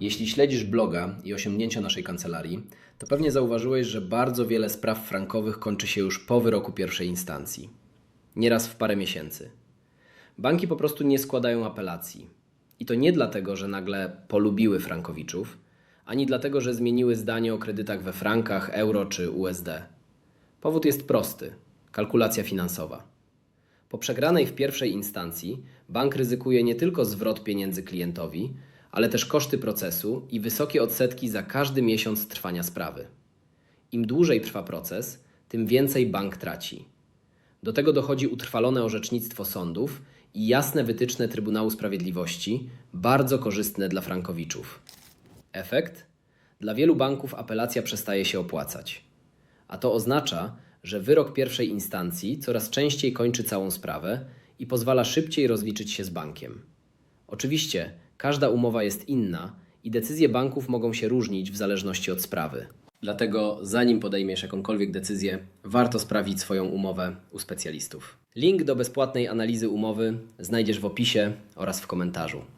Jeśli śledzisz bloga i osiągnięcia naszej kancelarii, to pewnie zauważyłeś, że bardzo wiele spraw frankowych kończy się już po wyroku pierwszej instancji. Nieraz w parę miesięcy. Banki po prostu nie składają apelacji. I to nie dlatego, że nagle polubiły frankowiczów, ani dlatego, że zmieniły zdanie o kredytach we frankach, euro czy USD. Powód jest prosty kalkulacja finansowa. Po przegranej w pierwszej instancji bank ryzykuje nie tylko zwrot pieniędzy klientowi, ale też koszty procesu i wysokie odsetki za każdy miesiąc trwania sprawy. Im dłużej trwa proces, tym więcej bank traci. Do tego dochodzi utrwalone orzecznictwo sądów i jasne wytyczne Trybunału Sprawiedliwości, bardzo korzystne dla frankowiczów. Efekt? Dla wielu banków apelacja przestaje się opłacać. A to oznacza, że wyrok pierwszej instancji coraz częściej kończy całą sprawę i pozwala szybciej rozliczyć się z bankiem. Oczywiście, każda umowa jest inna i decyzje banków mogą się różnić w zależności od sprawy. Dlatego, zanim podejmiesz jakąkolwiek decyzję, warto sprawdzić swoją umowę u specjalistów. Link do bezpłatnej analizy umowy znajdziesz w opisie oraz w komentarzu.